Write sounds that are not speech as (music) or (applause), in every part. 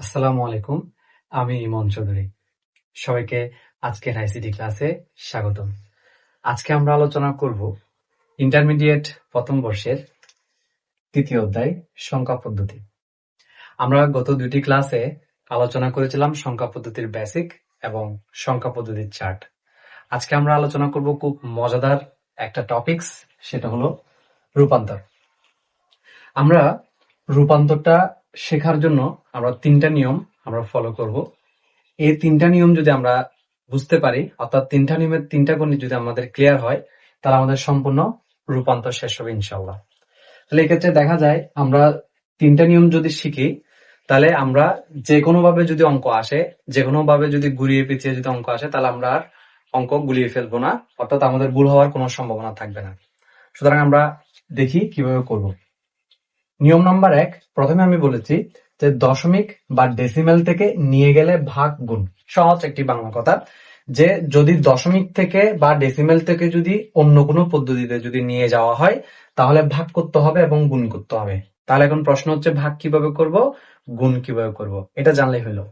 আসসালামু আলাইকুম, আমি ইমন চৌধুরী। সবাইকে আজকের আইসিটি ক্লাসে স্বাগতম। আজকে আমরা আলোচনা করব ইন্টারমিডিয়েট প্রথম বর্ষের তৃতীয় অধ্যায় সংখ্যা পদ্ধতি। আমরা গত দুটি ক্লাসে আলোচনা করেছিলাম সংখ্যা পদ্ধতির বেসিক এবং সংখ্যা পদ্ধতির চার্ট আজকে আমরা আলোচনা করব খুব মজাদার একটা টপিকস সেটা হলো রূপান্তর। আমরা রূপান্তরটা শেখার জন্য আমরা তিনটা নিয়ম আমরা ফলো করব। এই তিনটা নিয়ম যদি আমরা বুঝতে পারি, অর্থাৎ তিনটা নিয়মের তিনটা গণিত যদি আমাদের ক্লিয়ার হয়, তাহলে আমাদের সম্পূর্ণ রূপান্তর শেষ হবে ইনশাল্লাহ তাহলে এক্ষেত্রে দেখা যায় আমরা তিনটা নিয়ম যদি শিখি, তাহলে আমরা যে ভাবে যদি অঙ্ক আসে যে ভাবে যদি ঘুরিয়ে পিছিয়ে যদি অঙ্ক আসে, তাহলে আমরা আর অঙ্ক গুলিয়ে ফেলব না, অর্থাৎ আমাদের ভুল হওয়ার কোনো সম্ভাবনা থাকবে না। সুতরাং আমরা দেখি কীভাবে করব। নিয়ম নাম্বার এক, প্রথমে আমি বলেছি যে দশমিক বা ডেসিমেল থেকে নিয়ে গেলে ভাগ গুণ। সহজ একটি বাংলা কথা, যে যদি দশমিক থেকে বা ডেসিমেল থেকে যদি অন্য কোনো পদ্ধতিতে যদি নিয়ে যাওয়া হয়, তাহলে ভাগ করতে হবে এবং গুণ করতে হবে। তাহলে এখন প্রশ্ন হচ্ছে, ভাগ কীভাবে করব, গুণ কীভাবে করব? এটা জানলেই হলো।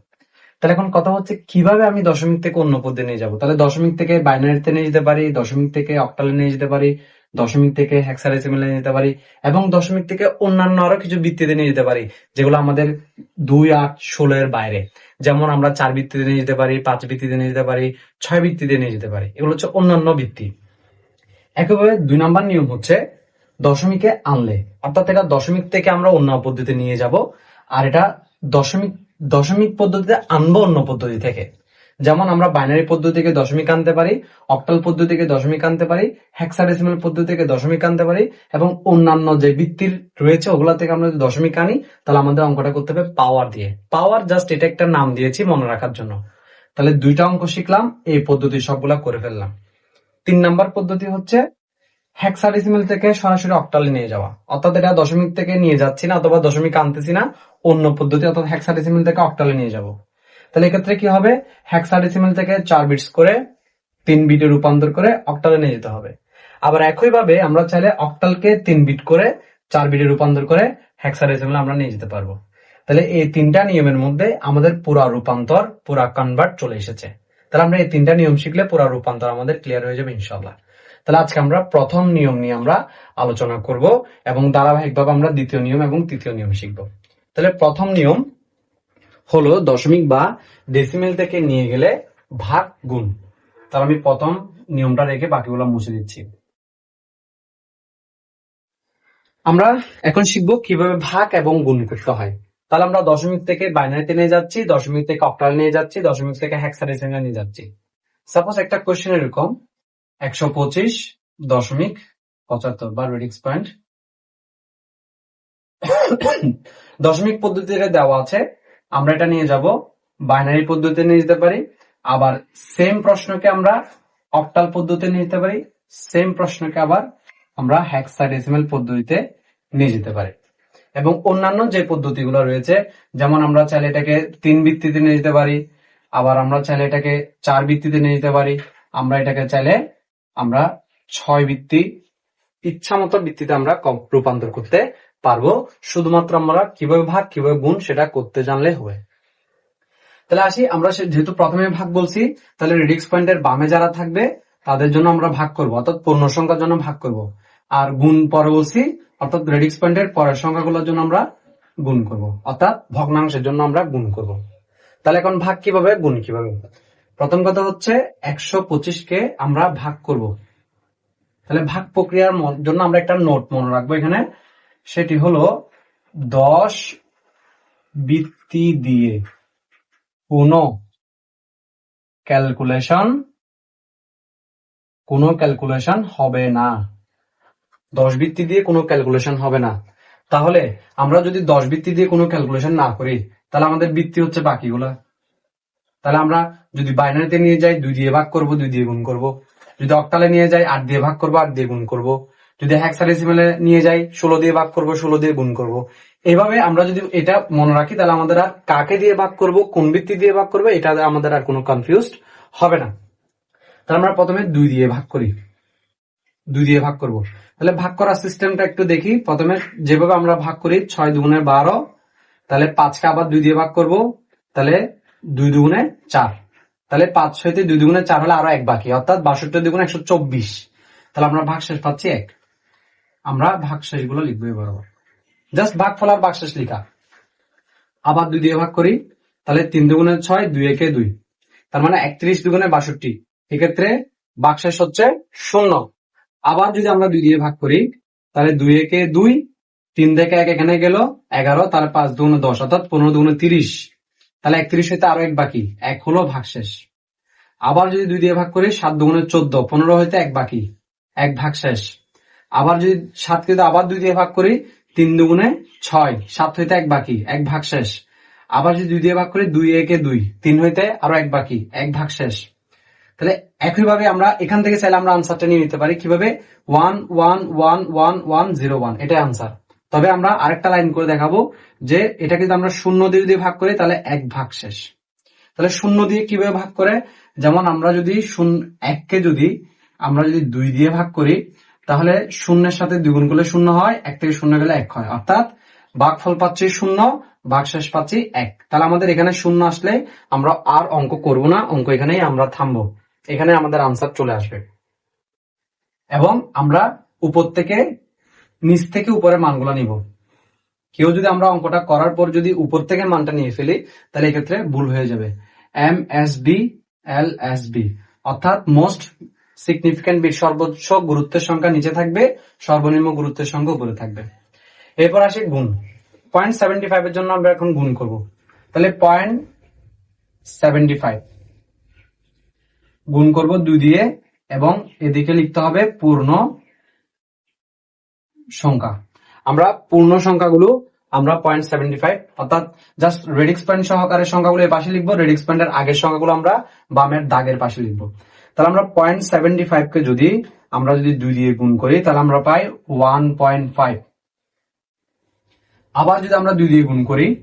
তাহলে এখন কথা হচ্ছে, কীভাবে আমি দশমিক থেকে অন্য পদ্ধতি নিয়ে যাব? তাহলে দশমিক থেকে বাইনারিতে নিয়ে যেতে পারি, দশমিক থেকে অক্টালে নিয়ে যেতে পারি দশমিক থেকে হেক্সাডেসিমেলে নিয়ে যেতে পারি এবং দশমিক থেকে অন্যান্য আরও কিছু ভিত্তিতে নিয়ে যেতে পারি, যেগুলো আমাদের দুই আট ষোলো এর বাইরে। যেমন আমরা চার ভিত্তিতে নিয়ে যেতে পারি, পাঁচ ভিত্তিতে নিয়ে যেতে পারি, ছয় ভিত্তিতে নিয়ে যেতে পারি। এগুলো হচ্ছে অন্যান্য ভিত্তি। একইভাবে দুই নম্বর নিয়ম হচ্ছে দশমিকে আনলে। অর্থাৎ এটা দশমিক থেকে আমরা অন্য পদ্ধতিতে নিয়ে যাব, আর এটা দশমিক দশমিক পদ্ধতিতে আনব অন্য পদ্ধতি থেকে। যেমন আমরা বাইনারি পদ্ধতিকে দশমিক আনতে পারি অক্টাল পদ্ধতিকে দশমিক আনতে পারি হেক্সাডেসিমাল পদ্ধতি থেকে দশমিক আনতে পারি, এবং অন্যান্য যে ভিত্তির রয়েছে ওগুলা থেকে আমরা যদি দশমিক আনি, তাহলে আমাদের অঙ্কটা করতে হবে পাওয়ার দিয়ে। পাওয়ার জাস্ট এটা একটা নাম দিয়েছি মনে রাখার জন্য। তাহলে দুইটা অঙ্ক শিখলাম, এই পদ্ধতি সবগুলা করে ফেললাম। তিন নাম্বার পদ্ধতি হচ্ছে হেক্সাডেসিমাল থেকে সরাসরি অক্টালে নিয়ে যাওয়া। অর্থাৎ এটা দশমিক থেকে নিয়ে যাচ্ছি না, অথবা দশমিক আনতেছি না, অন্য পদ্ধতি অর্থাৎ হেক্সাডেসিমাল থেকে অক্টালে নিয়ে যাব। তাহলে এক্ষেত্রে কি হবে? হেক্সাডেসিমাল থেকে চার বিটস করে তিন বিটে রূপান্তর করে অক্টালে নিয়ে যেতে হবে। আবার একইভাবে আমরা চাইলে অক্টালকে তিন বিট করে চার বিটে রূপান্তর করে হেক্সাডেসিমাল আমরা নিয়ে যেতে পারব। তাহলে এই তিনটা নিয়মের মধ্যে আমাদের পুরা রূপান্তর, পুরা কনভার্ট চলে এসেছে। তাহলে আমরা এই তিনটা নিয়ম শিখলে পুরা রূপান্তর আমাদের ক্লিয়ার হয়ে যাবে ইনশাল্লাহ তাহলে আজকে আমরা প্রথম নিয়ম নিয়ে আমরা আলোচনা করব এবং ধারাবাহিকভাবে আমরা দ্বিতীয় নিয়ম এবং তৃতীয় নিয়ম শিখব। তাহলে প্রথম নিয়ম হলো দশমিক বা ডেসিমেল থেকে নিয়ে গেলে ভাগ গুণ। তাহলে আমি প্রথম নিয়মটা রেখে বাকিগুলো মুছে দিচ্ছি। আমরা এখন শিখব কীভাবে ভাগ এবং গুণ করতে হয়। তাহলে আমরা দশমিক থেকে বাইনারিতে নিয়ে যাচ্ছি, দশমিক থেকে অক্টাল নিয়ে যাচ্ছি, দশমিক থেকে হেক্সাডেসিমাল নিয়ে যাচ্ছি। সাপোজ একটা কোয়েশ্চেন এরকম, একশো পঁচিশ দশমিক পঁচাত্তর বা রেডিক্স পয়েন্ট। দশমিক পদ্ধতিতে দেওয়া আছে আমরা এটা নিয়ে যাব বাইনারি পদ্ধতিতে নিয়ে যেতে পারি, আবার সেম প্রশ্নকে আমরা অক্টাল পদ্ধতিতে নিয়ে যেতে পারি সেম প্রশ্নকে আবার আমরা হেক্সাডেসিমাল পদ্ধতিতে নিয়ে যেতে পারি। এবং অন্যান্য যে পদ্ধতিগুলো রয়েছে, যেমন আমরা চাইলে এটাকে তিন ভিত্তিতে নিয়ে যেতে পারি, আবার আমরা চাইলে এটাকে চার ভিত্তিতে নিয়ে যেতে পারি, আমরা এটাকে চাইলে আমরা ছয় ভিত্তি ইচ্ছা মতো ভিত্তিতে আমরা রূপান্তর করতে পারব, শুধুমাত্র আমরা কীভাবে ভাগ, কীভাবে গুণ সেটা করতে জানলে হবে। তাহলে আসি, আমরা যেহেতু প্রথমে ভাগ বলছি, তাহলে রেডিক্স পয়েন্টের বামে যারা থাকবে, তাদের জন্য আমরা ভাগ করব, অর্থাৎ পূর্ণ সংখ্যার জন্য ভাগ করব। আর গুণ পরে বলছি, অর্থাৎ রেডিক্স পয়েন্টের পরের সংখ্যাগুলোর জন্য আমরা গুণ করব, অর্থাৎ ভগ্নাংশের জন্য আমরা গুণ করব। তাহলে এখন ভাগ কীভাবে, গুণ কীভাবে? প্রথম কথা হচ্ছে, একশো পঁচিশকে আমরা ভাগ করব। তাহলে ভাগ প্রক্রিয়ার জন্য আমরা একটা নোট মনে রাখব এখানে। সেটি হলো দশ বৃত্তি দিয়ে কোনো ক্যালকুলেশন কোনো ক্যালকুলেশন হবে না। দশ বৃত্তি দিয়ে কোনো ক্যালকুলেশন হবে না। তাহলে আমরা যদি দশ বৃত্তি দিয়ে কোনো ক্যালকুলেশন না করি, তাহলে আমাদের বৃত্তি হচ্ছে বাকিগুলা। তাহলে আমরা যদি বাইনারিতে নিয়ে যাই, দুই দিয়ে ভাগ করব, দুই দিয়ে গুণ করব। যদি অক্টালে নিয়ে যাই, আট দিয়ে ভাগ করব, আট দিয়ে গুণ করব। যদি হেক্সাডেসিমেলে নিয়ে যাই, ষোলো দিয়ে ভাগ করব, ষোলো দিয়ে গুণ করব। এভাবে আমরা যদি এটা মনে রাখি, তাহলে আমাদের আর কাকে দিয়ে ভাগ করব, কোন ভিত্তি দিয়ে ভাগ করব, এটা আমাদের আর কোনো কনফিউজড হবে না। তাহলে আমরা প্রথমে দুই দিয়ে ভাগ করি। দুই দিয়ে ভাগ করব। তাহলে ভাগ করার সিস্টেমটা একটু দেখি। প্রথমে যেভাবে আমরা ভাগ করি, ছয় দুগুণে বারো, তাহলে পাঁচকে আবার দুই দিয়ে ভাগ করব, তাহলে দুই দুগুণে চার। তাহলে পাঁচ হইতে দুই দুগুণে চার হলে আরও এক বাকি, অর্থাৎ বাষট্টি দুগুণে একশো চব্বিশ। তাহলে আমরা ভাগ শেষ পাচ্ছি এক। আমরা ভাগশেষগুলো লিখব এবার জাস্ট ভাগফল আর ভাগশেষ লিখা। আবার দুই দিয়ে ভাগ করি, তাহলে তিন দুগুণে ছয়, দুই একে দুই। তার মানে একত্রিশ দুগুণে বাষট্টি। এক্ষেত্রে বাক্সেস হচ্ছে শূন্য। আবার যদি আমরা দুই দিয়ে ভাগ করি, তাহলে দুই একে দুই, তিন থেকে এক এখানে গেল, এগারো, তার পাঁচ দুগুণে দশ, অর্থাৎ পনেরো দুগুণে তিরিশ। তাহলে একত্রিশ হইতে আরও এক বাকি, এক হলো ভাগশেষ। আবার যদি দুই দিয়ে ভাগ করি, সাত দুগুণে চোদ্দ, পনেরো হইতে এক বাকি, এক ভাগ শেষ আবার যদি সাত কিন্তু আবার দুই দিয়ে ভাগ করি, তিন দুগুণে ছয়। সাত হইতে এক বাকি, এক ভাগ শেষ। আবার যদি দুই দিয়ে ভাগ করি, দুই, একে দুই। তিন হইতে আরও এক বাকি, এক ভাগ শেষ। তাহলে একইভাবে আমরা এখান থেকে চাইলে আমরা আনসারটা নিয়ে নিতে পারি কীভাবে? One one one one one, zero, one. এটাই আনসার তবে আমরা আরেকটা লাইন করে দেখাবো যে এটাকে যদি আমরা শূন্য দিয়ে যদি ভাগ করি, তাহলে এক ভাগ শেষ। তাহলে শূন্য দিয়ে কীভাবে ভাগ করে? যেমন আমরা যদি শূন্য এককে যদি আমরা যদি দুই দিয়ে ভাগ করি তাহলে শূন্যের সাথে দ্বিগুণ করলে শূন্য হয়, এক থেকে শূন্য গেলে এক হয়। অর্থাৎ ভাগফল পাচ্ছি শূন্য ভাগশেষ পাচ্ছি এক। তাহলে আমাদের এখানে শূন্য আসলে আমরা আর অঙ্ক করব না, অঙ্ক এখানেই আমরা থামবো। এখানে আমাদের আনসার চলে আসবে। এবং আমরা উপর থেকে নিচ থেকে উপরে মানগুলো নিব। কেউ যদি আমরা অঙ্কটা করার পর যদি উপর থেকে মানটা নিয়ে ফেলি, তাহলে এক্ষেত্রে ভুল হয়ে যাবে। M S B L S B অর্থাৎ মোস্ট সিগনিফিক্যান্ট বিট সর্বোচ্চ গুরুত্বের সংখ্যা নিচে থাকবে, সর্বনিম্ন গুরুত্বের সংখ্যা উপরে থাকবে। এরপর আসি গুণ। পয়েন্ট সেভেন্টি ফাইভ এর জন্য আমরা এখন গুণ করব। তাহলে পয়েন্ট সেভেন্টি ফাইভ গুণ করব দুই দিয়ে এবং এদিকে লিখতে হবে পূর্ণ সংখ্যা। আমরা পূর্ণ সংখ্যাগুলো, আমরা পয়েন্ট সেভেন্টি ফাইভ অর্থাৎ জাস্ট রেডিক্স পয়েন্ট সহকারের সংখ্যাগুলো এই পাশে লিখব রেডিক্স পয়েন্টের আগের সংখ্যাগুলো আমরা বামের দাগের পাশে লিখব। তাহলে আমরা পয়েন্ট সেভেন্টি ফাইভ কে যদি আমরা যদি দুই দিয়ে গুণ করি, তাহলে আমরা পাই ওয়ান পয়েন্ট ফাইভ আবার যদি আমরা দুই দিয়ে গুণ করি,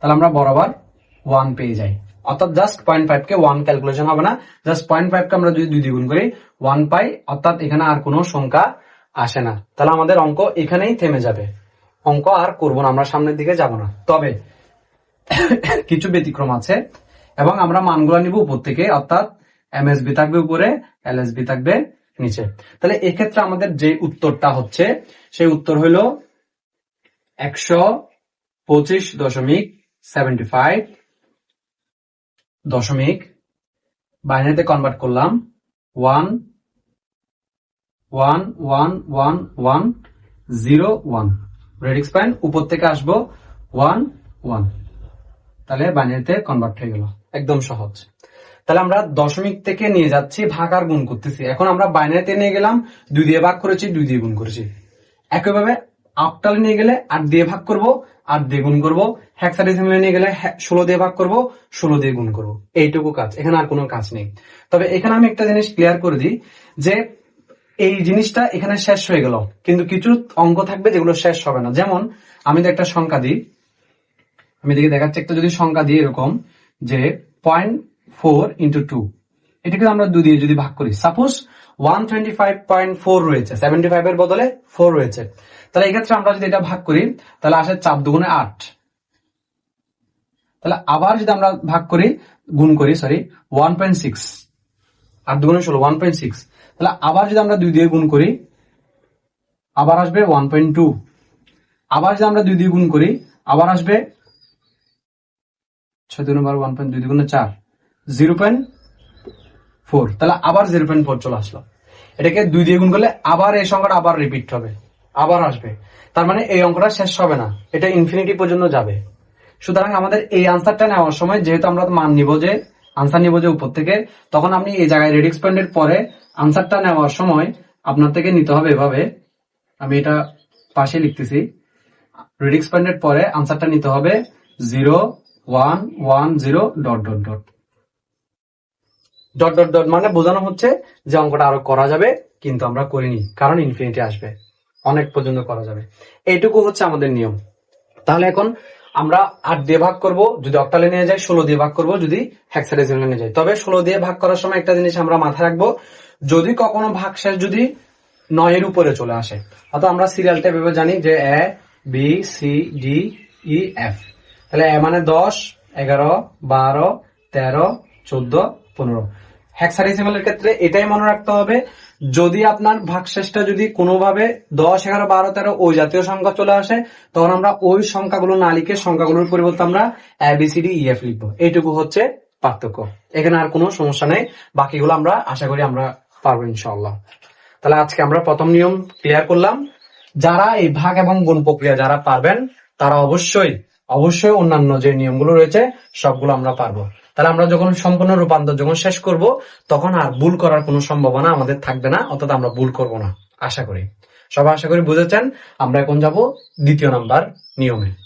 তাহলে আমরা বরাবর ওয়ান পেয়ে যাই। অর্থাৎ জাস্ট পয়েন্ট ফাইভ কে ওয়ান ক্যালকুলেশন হবে না। জাস্ট পয়েন্ট ফাইভ কে আমরা যদি দুই দিয়ে গুণ করি ওয়ান পাই, অর্থাৎ এখানে আর কোনো সংখ্যা আসে না। তাহলে আমাদের অঙ্ক এখানেই থেমে যাবে। অঙ্ক আর করব না, আমরা সামনের দিকে যাব না। তবে (coughs) কিছু ব্যতিক্রম আছে, এবং আমরা মানগুলো নিব উপর থেকে, অর্থাৎ এমএসবি থাকবে উপরে এলএসবি থাকবে নিচে। তাহলে এক্ষেত্রে আমাদের যে উত্তরটা হচ্ছে, সেই উত্তর হইল একশো পঁচিশ দশমিক সেভেন্টি ফাইভ দশমিক। বাইনারিতে কনভার্ট করলাম one one one one one zero one radix point উপর থেকে আসব ওয়ান ওয়ান তাহলে বাইনারিতে কনভার্ট হয়ে গেল। একদম সহজ। তাহলে আমরা দশমিক থেকে নিয়ে যাচ্ছি, ভাগ আর গুণ করতেছি। এখন আমরা বাইনারিতে নিয়ে গেলাম, দুই দিয়ে ভাগ করেছি, দুই দিয়ে গুণ করেছি। একইভাবে আটটালে নিয়ে গেলে আট দিয়ে ভাগ করব, আট দিয়ে গুণ করব। হ্যাক্সাডেসিমালে নিয়ে গেলে ষোলো দিয়ে ভাগ করব, ষোলো দিয়ে গুণ করব। এইটুকু কাজ, এখানে আর কোনো কাজ নেই। তবে এখানে আমি একটা জিনিস ক্লিয়ার করে দিই, যে এই জিনিসটা এখানে শেষ হয়ে গেল। কিন্তু কিছু অঙ্ক থাকবে যেগুলো শেষ হবে না। যেমন, আমি একটা সংখ্যা দিই, আমি দেখে দেখাচ্ছি একটা যদি সংখ্যা দিই এরকম, যে পয়েন্ট ফোর ইন্টু টু এটাকে আমরা দুই দিয়ে যদি ভাগ করি। Suppose one twenty five point four রয়েছে। সেভেন্টি ফাইভ এর বদলে ফোর রয়েছে। তাহলে এক্ষেত্রে আমরা যদি এটা ভাগ করি, তাহলে আসে চার দুগুণে আট। তাহলে আবার যদি আমরা ভাগ করি, গুণ করি সরি ওয়ান পয়েন্ট সিক্স আট দুগুণে ষোলো ওয়ান পয়েন্ট সিক্স তাহলে আবার যদি আমরা দুই দিয়ে গুণ করি, আবার আসবে ওয়ান পয়েন্ট টু আবার যদি আমরা দুই দিয়ে গুণ করি, আবার আসবে ছয় দুগুণে বারো ওয়ান পয়েন্ট দুই দুগুণে চার। Zero point four. তাহলে আবার জিরো পয়েন্ট ফোর চলে আসলো। এটাকে দুই দিয়ে গুণ করলে আবার এই সংখ্যাটা আবার রিপিট হবে। আবার আসবে। তার মানে এই অঙ্কটা শেষ হবে না। এটা ইনফিনিটি পর্যন্ত যাবে। সুতরাং আমাদের এই আনসারটা নেওয়ার সময় যেহেতু আমরা মান নিব যে আনসার নিব যে উপর থেকে, তখন আপনি এই জায়গায় রেডিক্স পয়েন্টের পরে আনসারটা নেওয়ার সময় আপনার থেকে নিতে হবে এভাবে। আমি এটা পাশে লিখতেছি। রেডিক্স পয়েন্টের পরে আনসারটা নিতে হবে zero one one zero dot dot dot dot dot dot মানে বোঝানো হচ্ছে যে অঙ্কটা আরও করা যাবে, কিন্তু আমরা করিনি, কারণ ইনফিনিটি আসবে। অনেক পর্যন্ত করা যাবে। এইটুকু হচ্ছে আমাদের নিয়ম। তাহলে এখন আমরা আট দিয়ে ভাগ করব, যদি অক্টালে নিয়ে যাই, ষোলো দিয়ে ভাগ করব, যদি হ্যাক্সাডেসিমালে নিয়ে যাই। তবে ষোলো দিয়ে ভাগ করার সময় একটা জিনিস আমরা মাথায় রাখব, যদি কখনো ভাগ শেষ যদি নয়ের উপরে চলে আসে, অর্থাৎ আমরা সিরিয়ালটা ভেবে জানি যে A B C D E F তাহলে এ মানে দশ, এগারো, বারো, তেরো, চোদ্দ পনেরো। হ্যাক্সাডেসিমালের ক্ষেত্রে এটাই মনে রাখতে হবে, যদি আপনার ভাগশেষটা যদি কোনোভাবে দশ, এগারো, বারো, তেরো ওই জাতীয় সংখ্যা চলে আসে, তখন আমরা ওই সংখ্যাগুলো না লিখে সংখ্যাগুলোর পরিবর্তে আমরা এবিসিডি ইএফ লিখব। এইটুকু হচ্ছে পার্থক্য। এখানে আর কোনো সমস্যা নেই। বাকিগুলো আমরা আশা করি আমরা পারব ইনশাল্লাহ তাহলে আজকে আমরা প্রথম নিয়ম ক্লিয়ার করলাম। যারা এই ভাগ এবং গুণ প্রক্রিয়া যারা পারবেন, তারা অবশ্যই অবশ্যই অন্যান্য যে নিয়মগুলো রয়েছে, সবগুলো আমরা পারব। তাহলে আমরা যখন সম্পূর্ণ রূপান্তর যখন শেষ করব, তখন আর ভুল করার কোনো সম্ভাবনা আমাদের থাকবে না, অর্থাৎ আমরা ভুল করব না, আশা করি। সবাই আশা করি বুঝেছেন, আমরা এখন যাব দ্বিতীয় নাম্বার নিয়মে।